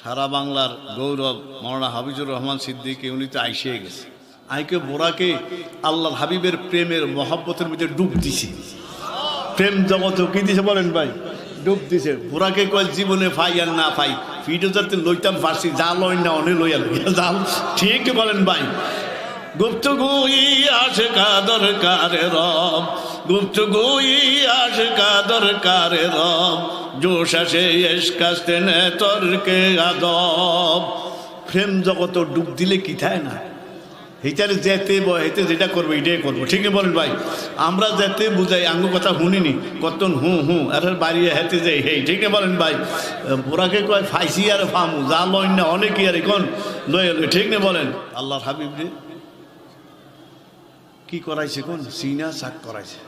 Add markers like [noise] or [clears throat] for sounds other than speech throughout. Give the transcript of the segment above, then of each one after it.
সারা বাংলার গৌরব মৌলানা হাবিজুর রহমান সিদ্দিকি, উনি তো আইসিয়ে গেছে। আইকে বোরাকে আল্লাহ হাবিবের প্রেমের মহাব্বতের মধ্যে ডুব দিছে। প্রেম জগত কি দিছে বলেন ভাই? ডুব দিছে। বোরাকে কয়, জীবনে ফাই আর না ফাই ফিডো যাতে লইতাম পারছি, যা লই না অনেক লইয়া লইয়া যাও। ঠিক বলেন ভাই। গুপ্ত গুই আসে কাদর কারে রব গুপ্ত গুই আসে কাদর কারে রব, জোশ আসে এস কাস্তে নে তর্কে আদব। প্রেম জগত ডুব দিলে কি থাকে না? হিটারে যেতে হেতে যেটা করব, এটাই করব। ঠিকই বলেন ভাই? আমরা যেতে বুঝাই, আঙ্গু কথা শুনিনি, কতন হু হু, আর বাড়ি হেতে যাই, হেই ঠিকই বলেন ভাই? বোরাকে কয়, ফাইসি আর ফামু, যা লইন না অনেকই আর এখন লয়ে, ঠিক না বলেন? আল্লাহর হাবিব রে। কি করাইছে কোন? সিনা শাক করাইছে।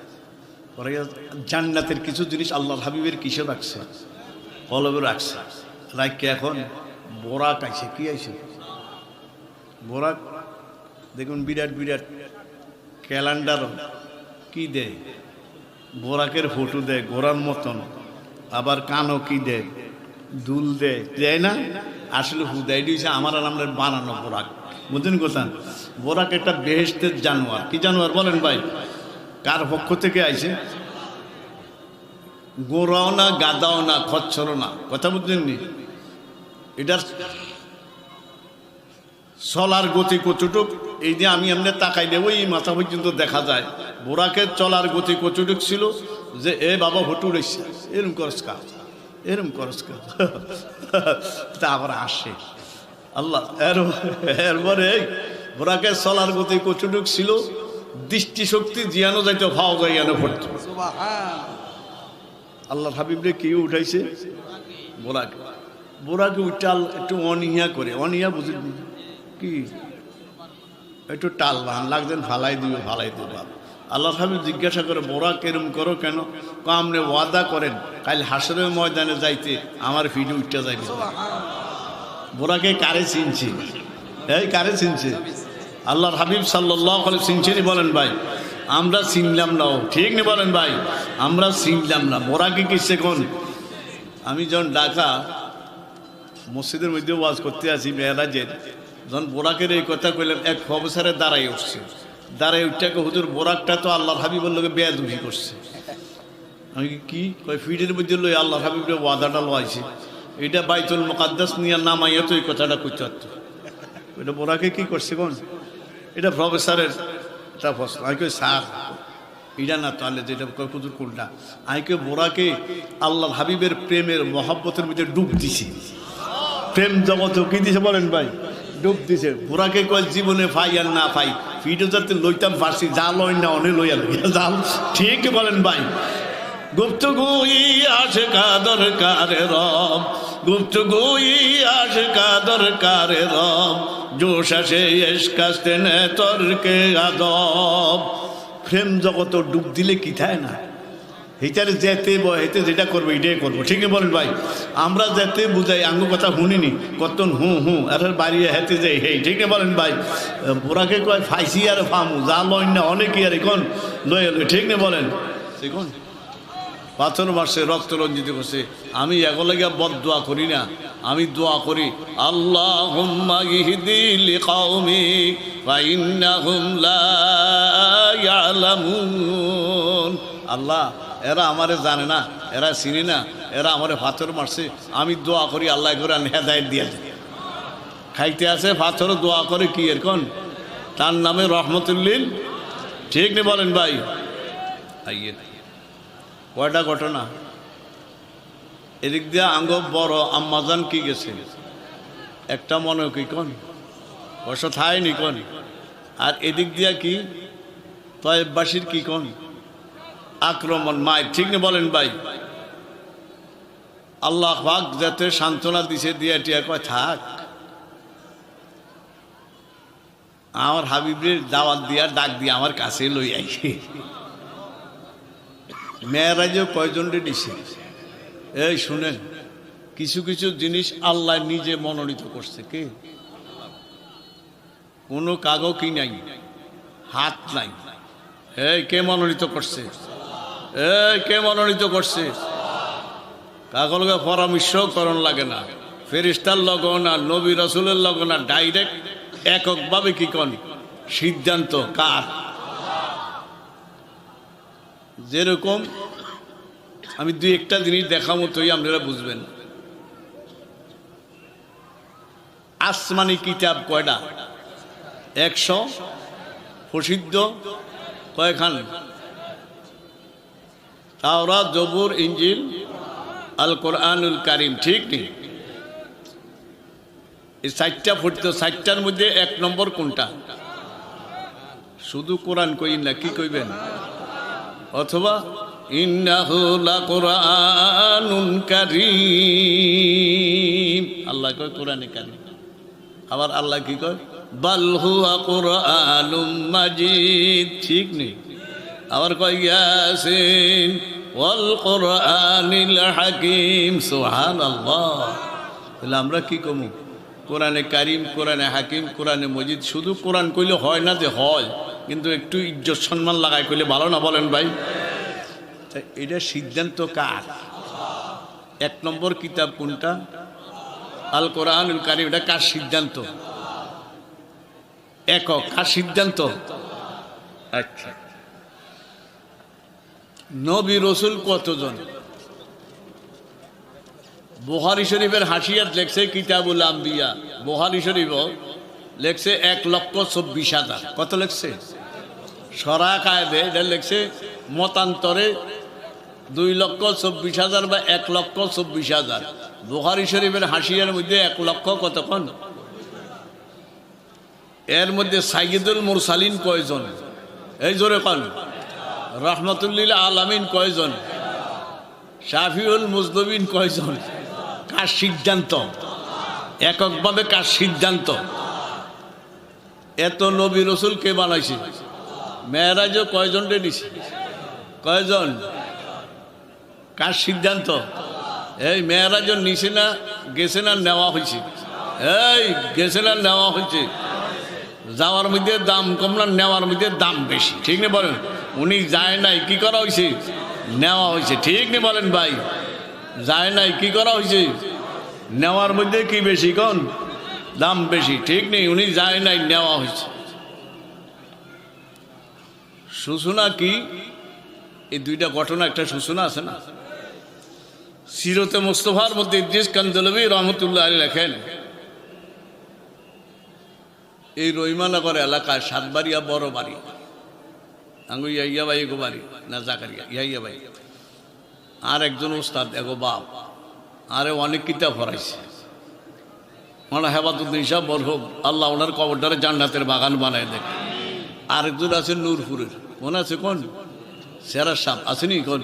জান্নাতের কিছু জিনিস আল্লাহ হাবিবের কিসে রাখছে? কলবে রাখছে। রাখকে এখন? বোরাক আইছে। কি আইছে? বোরাক? দেখুন বিরাট বিরাট ক্যালেন্ডার কি দেয়? বোরাকের ফটো দেয় গোড়ার মতন। আবার কানও কি দেয়? দুল দেয়। দেয় না? আসলে হুদাই দিয়েছে, আমার আর আমরা বানানো বোরাক। বুঝলেন কোথান বোরাক একটা বেহেস্তের জানোয়ার। কি জানোয়ার বলেন ভাই? কার পক্ষ থেকে আইছে? গোড়াও না, গাদাও না, খচ্ছরও না। কথা বুঝলেন নি? এটার চলার গতি কতটুক? এই যে আমি এমনি তাকাই দেবো, এই মাথা পর্যন্ত দেখা যায়। বোরাকের চলার গতি কতটুক ছিল? যে, এ বাবা হটু রয়েছে এরম করস কা। এরম করস কা। [laughs] তারপর আসে। আল্লাহ, এর এরপরে বোরাকের চলার গতি কচুটুক ছিল? দৃষ্টিশক্তি জিয়ানো যাইতো, ভাও যাইয়ানো পড়তো। আল্লাহ হাবিবরে কি উঠাইছে? বোরাকে বোরাকে উঠাল একটু অনিয়া করে। অনিয়া বুঝি কি? একটু টাল বাহান লাগছেন ফালাই দিবে ফালাই দিবে আল্লাহ হাবিব জিজ্ঞাসা করে বোরা কেরম করো কেন? কামনে ওয়াদা করেন, কাল হাসরের ময়দানে যাইতে আমার ফিডি উঠতে যাইবে। বোরাকে কারে চিনছি? এই কারে চিনছে? আল্লাহর হাবিব সাল্লাহ চিনছেনি বলেন ভাই। আমরা চিনলাম না ঠিক নি বলেন ভাই? আমরা চিনলাম না। বোরাকে কিসে কোন? আমি যখন ডাকা মসজিদের মধ্যে ওয়াজ করতে আসি মেয়েরাজের যখন বোরাকের এই কথা কইলেন এক প্রফেসরের দাঁড়াই উঠছে। দাঁড়াই উঠটাকে হুজুর বোরাকটা তো আল্লাহর হাবিবের লোকে বেয়াদুফি করছে। আমি কি, কি কয় ফিডের মধ্যে লই আল্লাহর হাবিবের ওয়াদাটা লোয়াইছে এটা বাইতুল মোকাদ্দাস নিয়ে নামাইয়া তো এই কথাটা কইতে এটা বোরাকে কি করছে কোন? এটা প্রফেসরের এটা প্রশ্ন। আমি কই স্যার, এটা না তাহলে যেটা কয়, হুজুর কোনটা? আমি কই বোরাকে আল্লাহ হাবিবের প্রেমের মহাব্বতের মধ্যে ডুব দিছে। প্রেম জগত কি দিছে বলেন ভাই? ডুব দিছে। বুড়াকে কয়, জীবনে ফাই আর না ফাই ফিডো যাতে লইতাম পারছি যা লই না অনেক লইয়া লইয়া যাও। ঠিক বলেন ভাই। গুপ্ত গুই আসে কাদর কারে রব গুপ্ত গুই আসে কাদর কারে রব জোশ আসে এস কাস্তে নে তর্কে আদব। প্রেম জগত ডুব দিলে কি থাকে না? হিটারে যেতে হেতে যেটা করব, এটাই করব। ঠিকই বলেন ভাই? আমরা যেতে বুঝাই, আঙ্গু কথা শুনিনি কত হু হু, আর বাড়ি হেতে যাই, হেই ঠিকই বলেন ভাই? বোরাকে কয়, ফাইসি আর ফামু, যা লয় না অনেকই আর এখন লয়ে, ঠিক না বলেন? দেখুন। পাথর মারছে রক্ত রঞ্জিত করছে। আমি এগুলোকে বদ দোয়া করি না। আমি দোয়া করি আল্লাহ আল্লাহ, এরা আমারে জানে না, এরা চিনি না, এরা আমারে পাথর মারছে। আমি দোয়া করি, আল্লাহ করে হেদায়ত দিয়ে দেয় খাইতে আছে, পাথর দোয়া করে কি এরকম তার নামে রহমতুল্লিল ঠিক নেই বলেন ভাই। আইয়ে। কয়টা ঘটনা? এদিক দিয়ে আঙ্গ বড় আম্মাজান কি গেছে? একটা মনে কি কন? বস থাই নি কন? আর এদিক দিয়া কি? তয়েববাসীর কি কন? আক্রমণ মায় ঠিক না বলেন ভাই? আল্লাহ পাক যাতে সান্ত্বনা দিছে, দিয়ে টিয়া কয়, থাক। আমার হাবিবের দাওয়াত দিয়া ডাক দিয়ে আমার কাছে লই আইছে মেয়েরাজও কয়জনরে দিছে এই, শুনেন, কিছু কিছু জিনিস আল্লাহ নিজে মনোনীত করছে, কে? কোনো কাগজ কি নাই, হাত নাই। এই, কে মনোনীত করছে? এই, কে মনোনীত করছে? কাগলকে পরামর্শ করণ লাগে না। ফেরিস্তার লগন আর নবী রসুলের লগন, ডাইরেক্ট এককভাবে কি কন? সিদ্ধান্ত কার? যেরকম আমি দুই একটা জিনিস দেখা মতোই আপনারা বুঝবেন। আসমানি কিতাব কয়টা? একশো প্রসিদ্ধ কয়খান? তাওরা জবুর ইঞ্জিল আল কোরআনুল কারিম, ঠিক নেই? এই চারটা ফুটতো চারটার মধ্যে এক নম্বর কোনটা? শুধু কোরআন কই না, কি কইবেন? অথবা আল্লাহ কয়, কোরআনে কারীম। আবার আল্লাহ কি কয়, বাল হুয়া কুরআনুম মাজিদ। ঠিক নেই। আবার কয়, ইয়াসিন ওয়াল কুরআনিল হাকিম। সুবহানাল্লাহ। তাহলে আমরা কি কমু? কোরআনে কারিম, কোরআনে হাকিম, কোরআনে মজিদ। শুধু কোরআন কইলে হয় না যে হয়। কিন্তু একটু ইজ্জত সম্মান লাগাই কইলে ভালো না বলেন ভাই? এটা সিদ্ধান্ত কার? এক নম্বর কিতাব কোনটা? আল কোরআনুল কারিম, এটা কার সিদ্ধান্ত? একক, কার সিদ্ধান্ত? আচ্ছা। নবী রসুল কতজন? বোহারি শরীফের হাসিয়াত লেখছে কিতাবুল আম্বিয়া। বোহারি শরীফ লেখছে এক লক্ষ চব্বিশ হাজার। কত লেখছে? সরা কায়দে এটা লেখছে মতান্তরে দুই লক্ষ চব্বিশ হাজার বা এক লক্ষ চব্বিশ হাজার। বুহারি শরীফের হাসিয়ার মধ্যে এক লক্ষ কতক্ষণ? এর মধ্যে সাইদুল মুরসালিন কয়জন? এই জোরে কন। রহমতুল্লিল আলামিন কয়জন? শাফিউল মুজদবিন কয়জন? কার সিদ্ধান্ত? এককভাবে কার সিদ্ধান্ত? এত নবী রসুল কে বানাইছে? মেয়েরাজও কয়জন দিছে কয়জন? কার সিদ্ধান্ত? এই মেয়েরাজন নিছে না, গেছে না, নেওয়া হয়েছে এই, গেছে না, নেওয়া হয়েছে যাওয়ার মধ্যে দাম কম না, নেওয়ার মধ্যে দাম বেশি। ঠিক নেই বলেন? উনি যায় নাই, কি করা হয়েছে নেওয়া হয়েছে ঠিক নেই বলেন ভাই? যায় নাই, কি করা হয়েছে নেওয়ার মধ্যে কি বেশি কোন? দাম বেশি, ঠিক নেই, উনি যায় নাই, নেওয়া হয়েছে। সূচনা কি? এই দুইটা ঘটনা, একটা সূচনা আছে না? সিরতে মোস্তফার মধ্যে ইদ্রিস কান্দলবী রহমতুল্লাহ আলী লেখেন, এই রহিমানগর এলাকায় সাতবাড়িয়া, বড় বাড়ি। আঙ্গু ইয়াইয়া ভাই, এগো বাড়ি, না জাকারিয়া ইয়াইয়া ভাই। আর একজন ওস্তাদ, এগো বাপ। আরে অনেক কিতাব ফরাইছে মানে হেবাতুদ্দিন সাহ বরহব আল্লাহ ওনার কবরটারে জান্নাতের বাগান বানায় দেখ। আরেকজন আছে নূরপুরের। মনে আছে কোন? সেরাজ সাহ আসেনি কোন?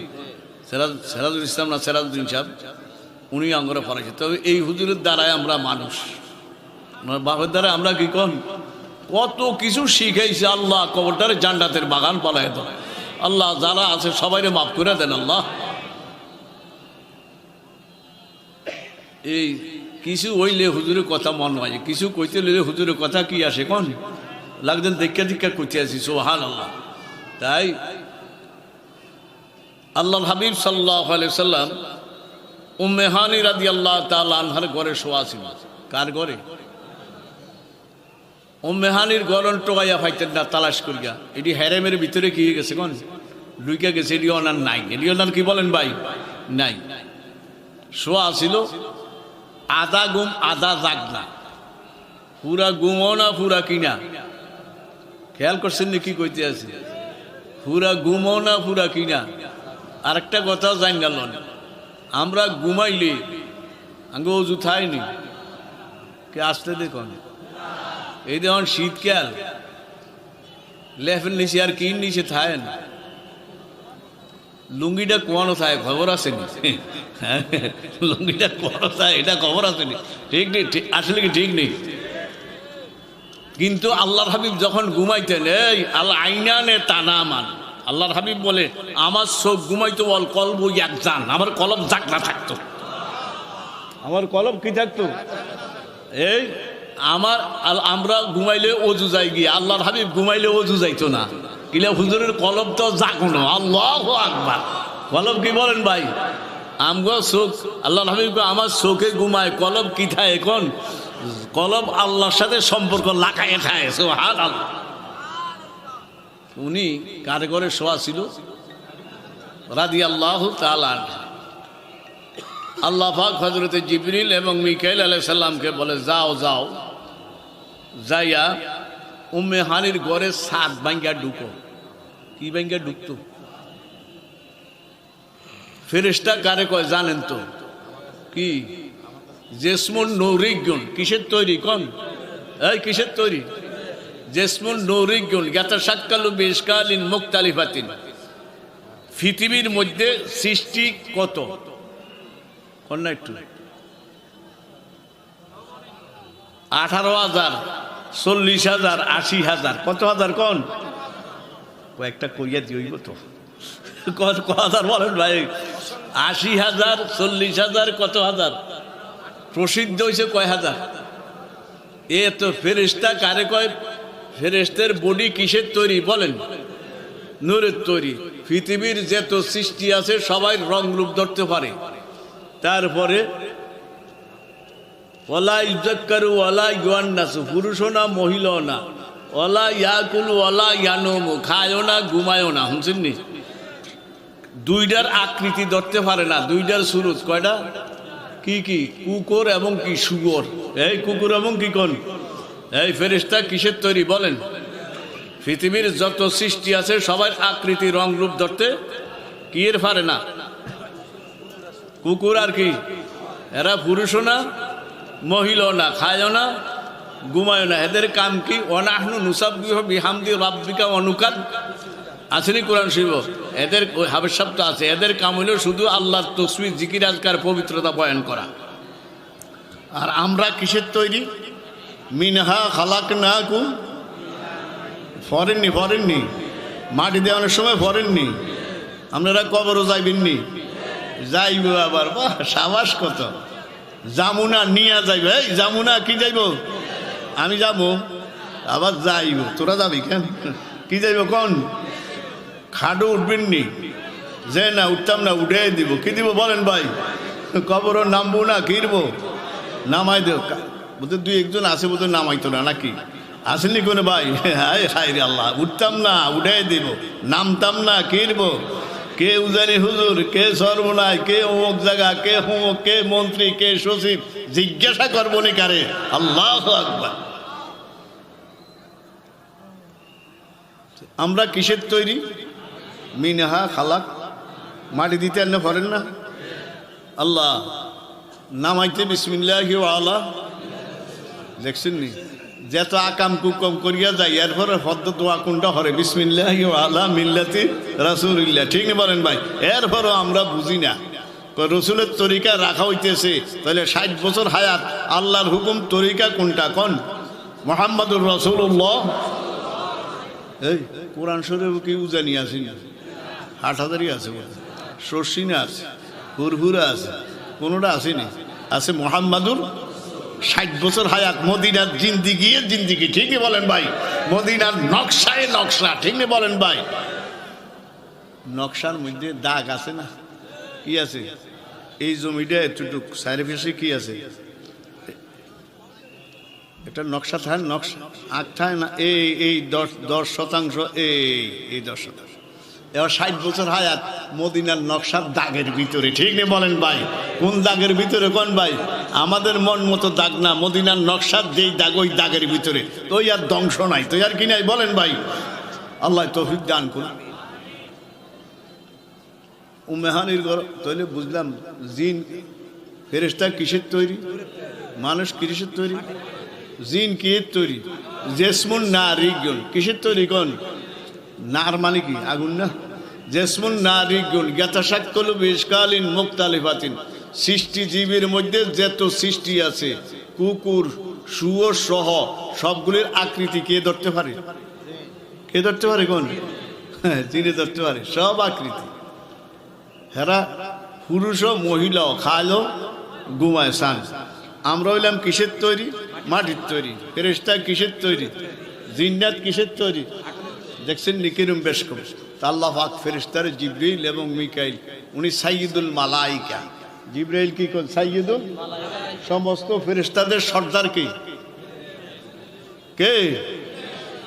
সেরাজ সেরাজুল ইসলাম না সেরাজুদ্দিন সাহেব? উনি আঙ্গরে ফরাইছে তবে এই হুজুরের দ্বারাই আমরা মানুষ। ওনার বাপের দ্বারা আমরা কি কন? কত কিছু শিখাইছে আল্লাহ কবরটারে জান্নাতের বাগান পালায় দেয়। আল্লাহ যারা আছে সবাইরে মাফ করে দেন আল্লাহ। এই কিছু হইলে হুজুরের কথা মন হয়, কিছু কইতে লইলে হুজুরের কথা কি আসে কোন? লাগছেন দেখা দীক্ষা করতে আসি সোহান আল্লাহ তাই আল্লাহ হাবিব সাল্লাহ সাল্লাম উম্মেহানি রাদি আল্লাহ তাল আনহার ঘরে শোয়া ছিল। কার ঘরে? উম্মেহানির গরন টোকাইয়া ফাইতেন না, তালাশ করিয়া। এটি হ্যারেমের ভিতরে কি গেছে কোন? লুইকা গেছে, এটি ওনার নাই। এটি ওনার কি বলেন ভাই? নাই। শোয়া ছিল আধা গুম আধা জাগনা পুরা গুমও না, পুরা কিনা। খেয়াল করছেন কি কইতে আছে? পুরা গুমও না, পুরা কিনা। আরেকটা কথা জান গেল আমরা ঘুমাইলে আঙ্গে অজু থাইনি কে আসতে দেখুন এই দেখুন শীতকাল। লেফের নিচে আর কিন নিচে থায় না। লুঙ্গিটা কোয়ানো থাকে খবর আসেনি। লুঙ্গিটা কোয়ানো থাকে এটা খবর আসেনি। ঠিক নেই আসলে কি ঠিক নেই? কিন্তু আল্লাহর হাবিব যখন ঘুমাইতেন এই আল্লাহ আইনানে তানামান। আল্লাহর হাবিব বলে আমার চোখ ঘুমাইতো বল কলব এক যান আমার কলব জাগনা থাকতো। আমার কলব কি থাকতো? এই আমার আল- আমরা ঘুমাইলে অজু যাই গিয়ে আল্লাহর হাবিব ঘুমাইলে অজু যাইতো না। কিলে হুজুরের কলব তো জাগুনো। আল্লাহ আকবার। কলব কি বলেন ভাই? আমগো চোখ আল্লাহ আমার চোখে ঘুমায়, কলব কি থাকে এখন? কলব আল্লাহর সাথে সম্পর্ক লাখায় খায় সোহান আল্লাহ উনি কার ঘরে শোয়া ছিল? রাদি আল্লাহ তালান আল্লাহ পাক হজরতে জিবরিল এবং মিকাইল আলাই সাল্লামকে বলে, যাও যাও। যাইয়া উম্মে হানির ঘরে সাত ভাঙ্গা ঢুকো। কি ভাঙ্গা ঢুকতো? ফেরেস্তা কারে কয়, জানেন তো? কি? জেসমুন নৌরিগুন কিসের তৈরি কোন? এই কিসের তৈরি? জেসমুন নৌরিগুন জ্ঞাতা সাতকালু বেশকালীন মুক্তালিফাতিন পৃথিবীর মধ্যে সৃষ্টি কত? কন্যা একটু? আঠারো হাজার। চল্লিশ হাজার, আশি হাজার, কত হাজার কন? কয়েকটা কইয়া দিইব তো। কত হাজার বলেন ভাই? আশি হাজার, চল্লিশ হাজার, কত হাজার? প্রসিদ্ধ হয়েছে কয় হাজার? এ তো ফেরেস্তা কারে কয়? ফেরেস্তের বডি কিসের তৈরি বলেন? নূরের তৈরি। পৃথিবীর যত সৃষ্টি আছে, সবাই রং রূপ ধরতে পারে। তারপরে ওলা ইজ্জতকারু ওলা ইয়ান্নাসু পুরুষও না, মহিলাও না। ওলা ইয়াকুল ওলা ইয়ানমু, খায়ও না, ঘুমায়ও না, শুনছেন নি? দুইটার আকৃতি ধরতে পারে না, দুইটার সুরত, কয়টা? কি কি? কুকুর এবং কি, সুগর? এই কুকুর এবং কি কোন? এই ফেরিস্তা কিসের তৈরি, বলেন। পৃথিবীর যত সৃষ্টি আছে, সবার আকৃতি রং রূপ ধরতে কি এর পারে না? কুকুর আর কি? এরা পুরুষও না মহিলাও না খায়ও না ঘুমায়ও না। এদের কাম কি? অনাহনু নুসাবিহ বিহামদি রাব্বিকা অনুকাত আসেনি কোরআন শিব এদের হাবের শব্দ আছে। এদের কাম হইল শুধু আল্লাহর তসমি জিকির, আজকার, পবিত্রতা বয়ান করা। আর আমরা কিসের তৈরি? মিনহা খালাক না কু ফরেননি ফরেননি। মাটি দেওয়ানোর সময় ফরেননি। আপনারা কবরও যাইবেননি। যাইব আবার। বাহ, সাবাস কত। জামুনা নিয়া যাইব। এই, জামুনা কি যাইব? আমি যাব। আবার যাইব। তোরা যাবি কেন? কি যাইব কোন? খাডু উঠবেন যে না উঠতাম না, উঠে দিব। কি দিব বলেন ভাই? কবর নামবো না কিরব নামাই দেব বোধহয় দুই একজন আছে বোধহয় নামাইতো না, নাকি? আসেনি কোনো ভাই? হায় হায় রে আল্লাহ। উঠতাম না, উঠে দিব। নামতাম না কিরব কে উজানি হুজুর, কে সর্বনায় কে অমুক জায়গা, কে হোমক, কে মন্ত্রী, কে সচিব, জিজ্ঞাসা করব নি কারে? আল্লাহ আকবার। আমরা কিসের তৈরি? মিনহা খালাক। মাটি দিতে আর না পারেন না? আল্লাহ, নামাইতে বিসমিল্লাহ আলা। দেখছেন নি যেত আকাম কুকম করিয়া যায়, এরপরে হদ্দ দোয়া কোনটা হরে, বিসমিল্লাহ আলা মিল্লাতি রাসুলিল্লাহ। ঠিক না বলেন ভাই? এরপরও আমরা বুঝি না। রসুলের তরিকা রাখা হইতেছে, তাহলে ষাট বছর হায়াত আল্লাহর হুকুম তরিকা কোনটা? কোন? মোহাম্মদুর রসুল্লাহ এই, কোরআন শরীফ কি উজানি আসেনি আট হাজারই আছে শর্ষিনা আছে, হুরহুরা আছে, কোনোটা আসেনি। আছে মোহাম্মদুর ষাট বছর হায়াত মদিনার জিন্দিগি জিন্দিগি ঠিকই বলেন ভাই। মদিনার নকশায় নকশা ঠিক না বলেন ভাই। নকশার মধ্যে দাগ আছে না? কি আছে? এই জমিটা এতটুক সাইডে কি আছে? এটা নকশা থাকে নকশা। আখ থাকে না, এই এই দশ দশ শতাংশ, এই এই দশ শতাংশ। এবার ষাট বছর হায়াত মদিনার নকশার দাগের ভিতরে, ঠিক নেই বলেন ভাই? কোন দাগের ভিতরে কোন ভাই? আমাদের মন মতো দাগ না, মদিনার নকশার যেই দাগ, ওই দাগের ভিতরে। তো আর ধ্বংস নাই, তো আর কি নাই? বলেন ভাই। আল্লাহ দান করুন। উমেহানির ঘর তাহলে বুঝলাম জিন ফেরেস্তা কিসের তৈরি? মানুষ কিসের তৈরি? জিন কিসের তৈরি? জেসমুন না রিগুন কিসের তৈরি কোন? নার মানে কি? আগুন না? জেসমুন না রিগুন জ্ঞাতাসাক্কল বেশকালীন মুক্তালিফাতিন। সৃষ্টিজীবীর মধ্যে যত সৃষ্টি আছে, কুকুর শুয়োর সহ সবগুলির আকৃতি কে ধরতে পারে? কে ধরতে পারে কোন? হ্যাঁ জিনে ধরতে পারে, সব আকৃতি। হেরা পুরুষ ও মহিলাও খালো ঘুমায় সান। আমরা হইলাম কিসের তৈরি? মাটির তৈরি। ফেরেস্তা কিসের তৈরি? জিন্নাত কিসের তৈরি? দেখছেন নিকিরুম বেশ কম তা আল্লাহ পাক ফেরিস্তার জিব্রিল এবং মিকাইল, উনি সাইয়দুল মালাইকা। জিব্রাইল কি করেন সাইয়দুল সমস্ত ফেরিস্তাদের সর্দার কি? কে?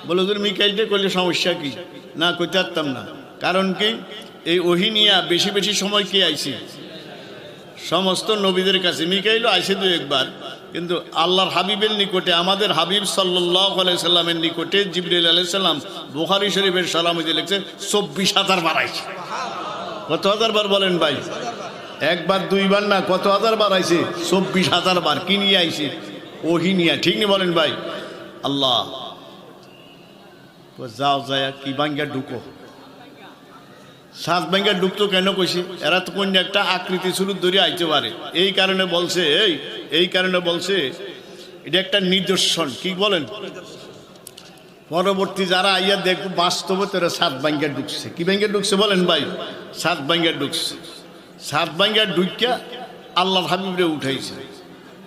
বলে তোর মিকাইলটা করলে সমস্যা কি? না করতে পারতাম না। কারণ কি? এই ওহিনিয়া বেশি বেশি সময় কে আইছে? সমস্ত নবীদের কাছে। মিকাইলও আইসে দু একবার। কিন্তু আল্লাহর হাবিবের নিকটে, আমাদের হাবিব সাল্লাহ সাল্লামের নিকটে জিবরিল আলাইসাল্লাম বুখারি শরীফের সালামে লিখছে, চব্বিশ হাজার বাড়াইছে। কত হাজার বার বলেন ভাই? একবার, দুইবার না, কত হাজার বার আইছে? চব্বিশ হাজার বার। কি নিয়ে আইছে? ওহিনিয়া ঠিক নি বলেন ভাই? আল্লাহ যাও যায়, কি বাঙ্গা ঢুকো। সাত ব্যাংকে ডুবতো কেন কইছি? এরা তো কোন একটা আকৃতি শুরু ধরে আইতে পারে। এই কারণে বলছে, এই এই কারণে বলছে, এটা একটা নিদর্শন। কি বলেন? পরবর্তী যারা আইয়া দেখব, বাস্তবে তোরা সাত ব্যাংকে ঢুকছে কি ব্যাংকে ঢুকছে বলেন ভাই? সাত ব্যাংকে ঢুকছে সাত ব্যাংকে ঢুকিয়া আল্লাহ হাবিবরে উঠাইছে।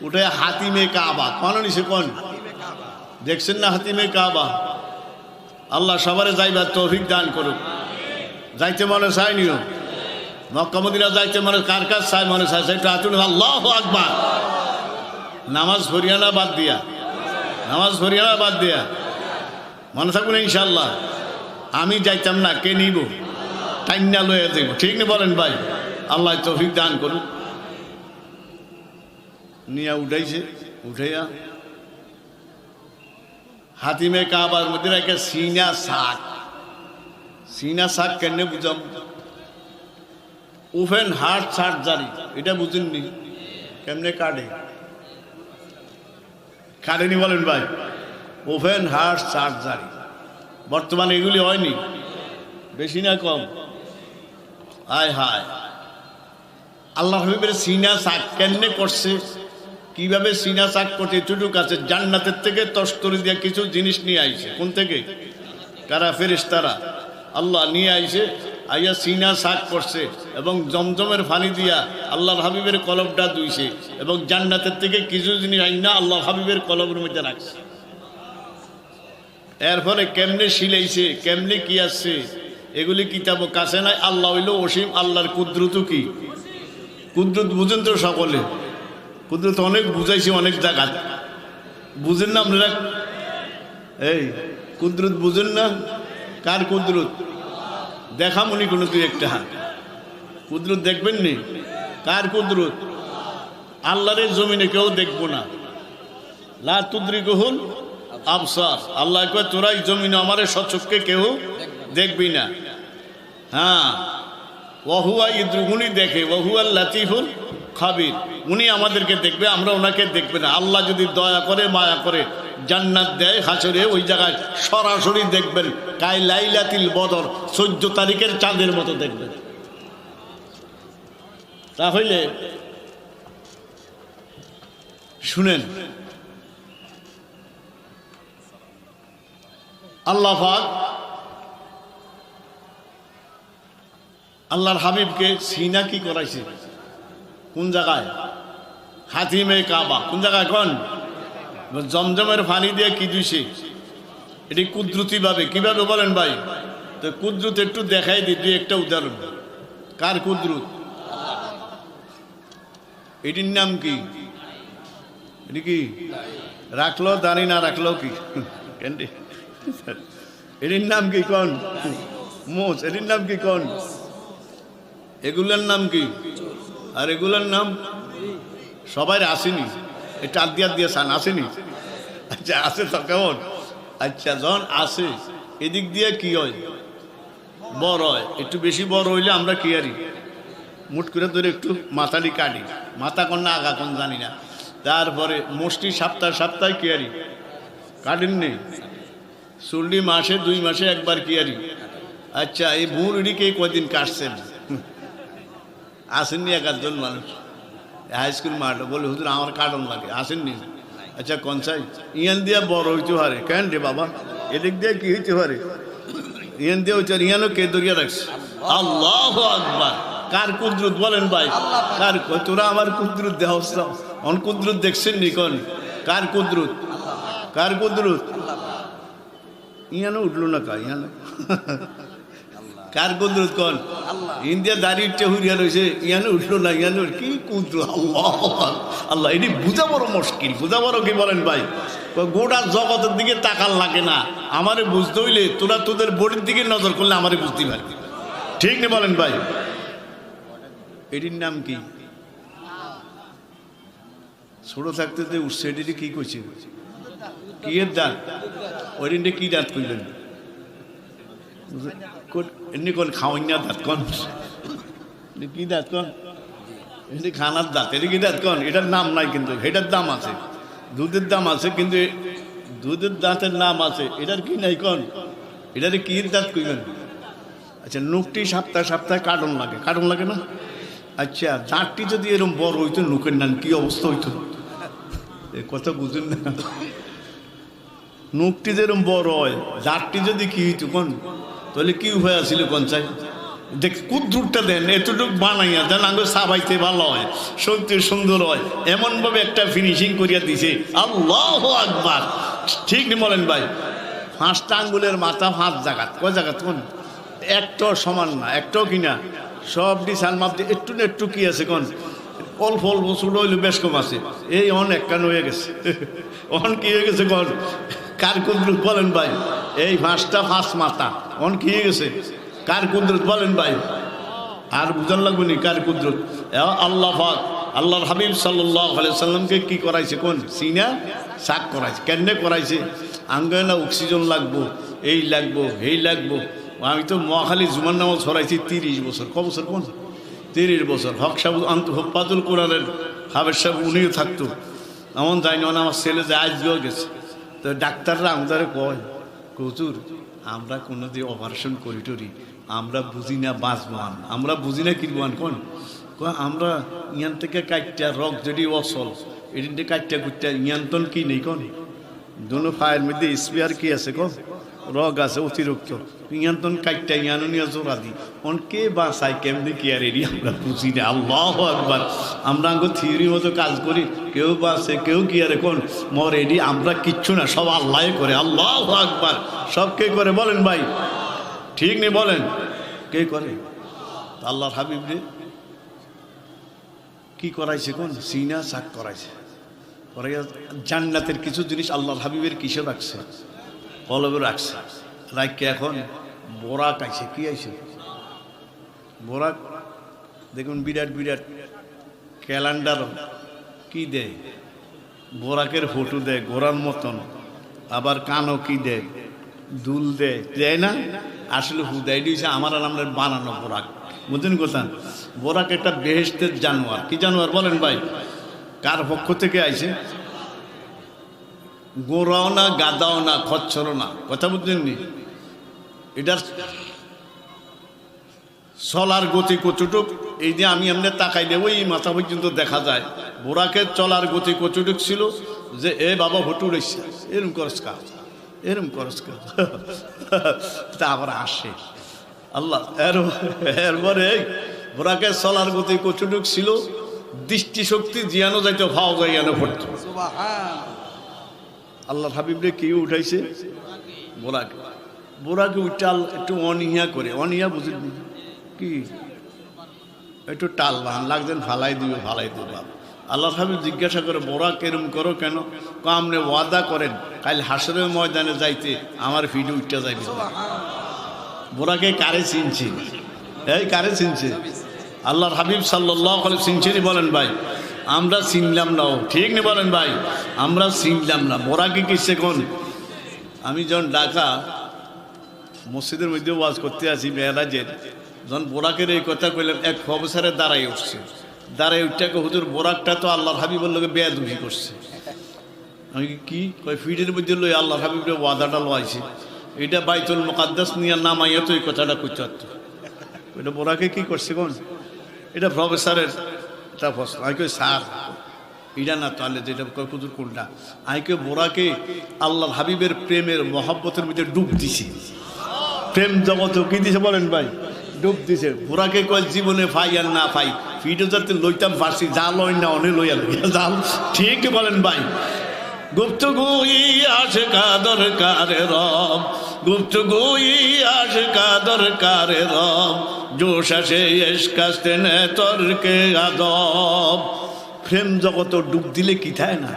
উঠে হাতিমে কাবা। কোন নিছে কোন? দেখছেন না হাতিমে কাবা? আল্লাহ সবারে যাইবার তৌফিক দান করুক। যাইতে মনে চায়নিও মক্কা মদিনা যাইতে মনে, কার কাজ চাই মনে চাই? সেটা আতুন আল্লাহ আকবার। নামাজ ফরিয়ানা বাদ দিয়া? নামাজ ফরিয়ানা বাদ দিয়া? মনে থাকুন ইনশাল্লাহ আমি যাইতাম না, কে নিব? টাইনা লয়ে দেব ঠিক না বলেন ভাই? আল্লাহ তৌফিক দান করুন নিয়া উঠাইছে, উঠাইয়া হাতিমে কাবার মধ্যে রেখে সিনা শাক। সিনা শাক কেন বুঝাম? ওভেন হার্ট সার্জারি, এটা বুঝেননি? কেমনে কাটে? কাটেনি বলেন ভাই। Open heart surgery. বর্তমানে এগুলি হয়নি? বেশি না কম? হায় হায়। আল্লাহ হাবিবের সিনা শাক কেমনে করছে? কীভাবে সিনা শাক করছে? এটুটুক আছে। জান্নাতের থেকে তস্তরি দিয়ে কিছু জিনিস নিয়ে আইছে। কোন থেকে? কারা ফেরিস্তারা আল্লাহ নিয়ে আইসে আইয়া সিনা শাক করছে এবং জমজমের ফানি দিয়া আল্লাহর হাবিবের কলবটা দুইছে এবং জান্নাতের থেকে কিছু জিনিস আইনা আল্লাহ হাবিবের কলবের মধ্যে রাখছে। এর ফলে কেমনে শিলাইছে, কেমনে কি আসছে, এগুলি কিতাব কাছে নাই, আল্লাহ হইল অসীম, আল্লাহর কুদ্রুত কি? কুদ্রুত বুঝেন তো সকলে। কুদ্রুত অনেক বুঝাইছি অনেক জায়গা। বুঝেন না আপনারা? এই, কুদ্রুত বুঝেন না? কার কুদরত? দেখা মনি কোনো দুই একটা। কুদরত দেখবেন নি? কার কুদরত? আল্লাহরের জমিনে কেউ দেখব না। লা তুদ্রি কহুল আবসার। আল্লাহ কয় তোরাই জমিনে আমার সচক্ষে কেউ দেখবি না। হ্যাঁ। ওহুয়া ইদ্রুগুনি দেখে। ওহুয়া লাতিফুল খাবির। উনি আমাদেরকে দেখবে, আমরা ওনাকে দেখবে না। আল্লাহ যদি দয়া করে, মায়া করে জান্নাত দেয় হাসরে ওই জায়গায় সরাসরি দেখবেন কাই লাইলাতিল বদর, চোদ্দ তারিখের চাঁদের মতো দেখবেন। তাহলে শুনেন, আল্লাহ আল্লাহর হাবিবকে সিনা কি করাইছে? কোন জায়গায়? হাতিমে কাবা। কোন জায়গায় কোন? জমজমের ফানি দিয়ে কি দিছে? এটি কুদ্রুতি ভাবে। কীভাবে বলেন ভাই? তো কুদ্রুত একটু দেখাই দিই দুই একটা উদাহরণ। কার কুদ্রুত? এটির নাম কি? এটি কি? রাখল দাঁড়ি না রাখল কি? এটির নাম কি কন? মোচ। এটির নাম কি কন? এগুলোর নাম কি? আর এগুলোর নাম? সবাই আসেনি। এটা দিয়া দিয়ে সান আসেনি? আচ্ছা আসে তো, কেমন? আচ্ছা যখন আসে এদিক দিয়ে কি হয়? বড় হয়। একটু বেশি বড় হইলে আমরা কি আরি মুট করে ধরে একটু মাথালি কাটি। মাথা কোন না আগা কোন জানি না। তারপরে মুষ্টি সপ্তাহ সপ্তাহে কি আরি কাটেন নেই চল্লি মাসে, দুই মাসে একবার কি আরি আচ্ছা এই ভুঁড় ইডিকে কদিন কাটছেন? আসেননি এক আধজন মানুষ। হাই স্কুল মাঠ, বলে, হুজুর, আমার কাটন লাগে। আসেননি। আচ্ছা কনসাই ইয়ান দিয়ে বড় হইতে পারে কেন রে বাবা? এদিক দিয়ে কি হইতে পারে ইয়ান দিয়ে হইতে ইয়ানও কে দরিয়া রাখছে? আল্লাহ আকবার। কার কুদরত বলেন ভাই? কার তোরা আমার কুদরত দেহ অন কুদরত দেখছেন নি কোন? কার কুদরত? কার কুদরত? ইয়ানো উঠল না কা? ইয়ানো কার কুদরত কন? ইন্ডিয়া দাঁড়িয়ে উঠতে হুরিয়া রয়েছে। ইয়ানে উঠল না ইয়ানে কি কুদরত আল্লাহ আল্লাহ এটি বুঝা বড় মুশকিল বুঝা বড় কি বলেন ভাই? গোটা জগতের দিকে তাকাল লাগে না। আমারে বুঝতে হইলে তোরা তোদের বোর্ডের দিকে নজর করলে আমারে বুঝতে পারবি। ঠিক নেই বলেন ভাই? এটির নাম কি? ছোট থাকতে যে উঠছে এটি কি করছে কি এর দাঁত? ওই দিনটা কি দাঁত করলেন এমনি কোন খাওয়াই না দাঁত কন। কি দাঁত কন? এটি খানার দাঁত এটি কি দাঁত কন? এটার নাম নাই কিন্তু এটার দাম আছে। দুধের দাম আছে কিন্তু দুধের দাঁতের নাম আছে, এটার কি নাই কন? এটারে কি দাঁত কইবেন? আচ্ছা নুকটি সপ্তাহে সপ্তাহে কাটন লাগে কাটন লাগে না? আচ্ছা দাঁতটি যদি এরকম বড় হইতো, নুকের নাম কি অবস্থা হইতো? কথা বুঝুন না। নুকটি যেরকম বড় হয়, দাঁতটি যদি কি হইতো কোন? তাহলে কি উপায় আছিল কোন চাই দেখ কুদ্রুটটা দেন, এতটুকু বানাইয়া দেন আগে সাবাইতে ভালো হয়, সত্যি সুন্দর হয়। এমনভাবে একটা ফিনিশিং করিয়া দিছে। আল্লাহ আকবার। ঠিক নি বলেন ভাই? পাঁচটা আঙ্গুলের মাথা, পাঁচ জাগাত। কয় জাগাত কোন? একটাও সমান না, একটাও কিনা? সব ডি সালমাপ একটু না একটু কি আছে কোন? অল্প অল্প ছোট হইলে বেশ কম আছে। এই অন একখান হয়ে গেছে। [laughs] অন কি হয়ে গেছে কোন? কার কুদরত বলেন ভাই? এই পাঁচটা পাঁচ মাথা। অন হয়ে গেছে? কার কুদরত বলেন ভাই? আর বুঝান লাগবে নি কার কুদরত? আল্লাহ আল্লাহর হাবিব সাল্লাহ সাল্লামকে কি করাইছে কোন? সিনা? শাক করাইছে। কেন করাইছে? আঙ্গানা অক্সিজেন লাগবো, এই লাগবো এই লাগবো। আমি তো মহাখালী জুমান নামাজ ছড়াইছি তিরিশ বছর। ক বছর কোন? তিরিশ বছর। হক সাহেব, আন্ত হপ্পাতুল কোরআনের হাবের সাহেব, উনিও থাকতো। এমন তাই না আমার ছেলে যে আজকেও গেছে। তো ডাক্তাররা আমাদের কয় কচুর আমরা কোনো দিয়ে অপারেশন করি টরি, আমরা বুঝি না বাঁচবান আমরা বুঝি না কিনবান কোন? আমরা ইয়ান থেকে কাটটা রক যদি অসল, এদিন থেকে কাটটা কুটটা ইয়ান্তন কি নেই, কোন? দুনো ফায়ের মধ্যে স্পেয়ার কি আছে কো রগ আছে অতিরিক্ত ইয়ান্তন কাটটা ইয়ানো নিয়ে জোড়া দি। অন কে বাসায় কেমনি কি আর এরি, আমরা বুঝি না, আল্লাহ একবার আমরা থিওরি মতো কাজ করি কেউ বাসে কেউ কি আরে কোন মর এডি আমরা কিচ্ছু না, সব আল্লাহ করে। আল্লাহ একবার সব কে করে বলেন ভাই? ঠিক নেই বলেন। কে করে? আল্লাহর হাবিব রে। কি করাইছে কোন? সিনা শাক করাইছে। জান্নাতের কিছু জিনিস আল্লাহর হাবিবের কিসে রাখছে? কলবে রাখছে। রাখকে এখন? বোরাক আইছে। কি আইছে? বোরাক? দেখুন বিরাট বিরাট ক্যালেন্ডার কি দেয়? বোরাকের ফটো দেয় গোড়ার মতন। আবার কানও কি দেয়? দুল দেয়। দেয় না? আসলে হুদাই দিয়েছে, আমার আর আমরা বানানো বোরাক। বুঝলেন কথা? বোরাক একটা বেহেস্তের জানোয়ার। কি জানোয়ার বলেন ভাই? কার পক্ষ থেকে আইছে? গোড়াও না, গাদাও না, খচ্ছরও না। কথা বুঝলেন নি? এটার চলার গতি কতটুক? এই যে আমি এমনি তাকাইলে ওই মাথা পর্যন্ত দেখা যায়। বোরাকের চলার গতি কতটুক ছিল যে এ বাবা ভটু রয়েছে এরম করস কা এরম করস কা [laughs] তা আবার আসে। আল্লাহ এর এরপরে বোরাকের চলার গতি কতটুক ছিল? দৃষ্টিশক্তি জিয়ানো যাইতো ভাও যাইয়ানো পড়তো। আল্লাহ হাবিবরে কি উঠাইছে? বোরাকে বোরাকে উঠাল একটু অনিয়া করে। অনিয়া বুঝি কি? একটু টাল বান লাগছেন ফালাই দিও ফালাই দিও বাপ। আল্লাহ হাবিব জিজ্ঞাসা করে বোরা কেরম করো কেন? ক আপনি ওয়াদা করেন, কাল হাসরের ময়দানে যাইতে আমার ফিডে উঠতে যাইবে বোরাকে কারে চিনছি? এই কারে চিনছে? আল্লাহর হাবিব সাল্লাহ চিনছেনি বলেন ভাই, আমরা চিনলাম না ও। ঠিক নেই বলেন ভাই, আমরা চিনলাম না। বোরাকে কিসে কোন? আমি যখন ঢাকা মসজিদের মধ্যে ওয়াজ করতে আসি, মেয়েরাজের, যখন বোরাকের এই কথা কইলাম এক প্রফেসরে দাঁড়াই উঠছে। দাঁড়াই উঠটাকে হুজুর বোরাকটা তো আল্লাহর হাবিবর লোকে বেয়াদুহি করছে। আমি কি, কয় ফিডের মধ্যে লই আল্লাহর হাবিবের ওয়াদাটা লইছে এটা বাইতুল মুকাদ্দাস নিয়ে নামাইয়া তো এই কথাটা করতে এটা বোরাকে কি করছে কোন এটা প্রফেসরের এটা প্রশ্ন। আমি কই স্যার এটা না তাহলে যেটা হুজুর কোনটা? আমি কই বোরাকে আল্লাহর হাবিবের প্রেমের মহাব্বতের মধ্যে ডুব দিছে। প্রেম জগত কি দিছে বলেন ভাই? ডুব দিছে। বুড়াকে কয় জীবনে ফাই আর না ফাই ফিটে যাতে লইতাম ফার্সি যা লই না অনে লইয়া লইয়া যাও। ঠিক বলেন ভাই। গুপ্ত গুই আসে কা কারে রব গুপ্ত গুই আসে কা দরকারে রব, জোশ আসে এস কাস্তে নে তর্কে আদব। প্রেম জগত ডুব দিলে কি থায় না?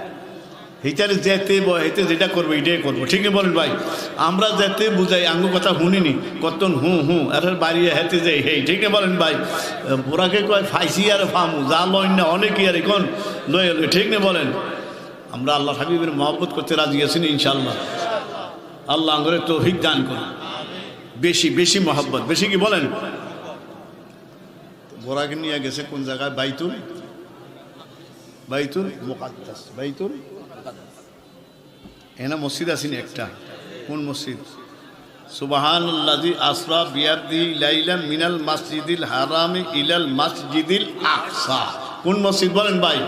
এইটারে যেতে হেতে যেটা করব, এটাই করব। ঠিকই বলেন ভাই? আমরা যেতে বুঝাই আঙ্গু কথা শুনিনি। কতন হু হু, আর বাড়ি হেতে যাই, হেই ঠিকই বলেন ভাই? বোরাকে কয়, ফাইসি আর ফামু, যা লয় না অনেকই আর এখন লয় ঠিক না বলেন? আমরা আল্লাহ হাবিবের মহব্বত করতে রাজি আছি ইনশাল্লাহ আল্লাহ আঙ্গরে তৌফিক দান করুন। বেশি বেশি মহব্বত। বেশি কি বলেন? বোরাকে নিয়ে গেছে কোন জায়গায়? বাইতুল? বাইতুল? মুকাদ্দাস। বাইতুল? এনা মসজিদ আছেন একটা? কোন মসজিদ? সুবাহান আল্লাজি আসরা বিয়াদি লাইলা মিনাল মসজিদিল হারামে ইলাল মসজিদিল আকসা। কোন মসজিদ বলেন ভাই?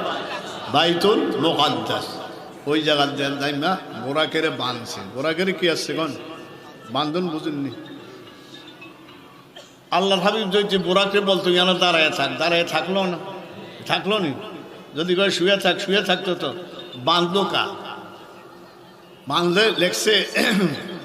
বাইতুল মুকাদ্দাস। ওই জায়গার যাই না বোরাকেরে বাঁধছে বোরাকেরে কি আসছে কোন? বান্ধন বুঝেননি। আল্লাহ হাবিব যদি বোরাকে বলতো যেন দাঁড়ায় থাক? দাঁড়ায় থাকল না। থাকল নি? যদি করে শুয়ে থাক, শুয়ে থাকতো তো। বাঁধলো কা বাঁধলে লেখছে [clears throat]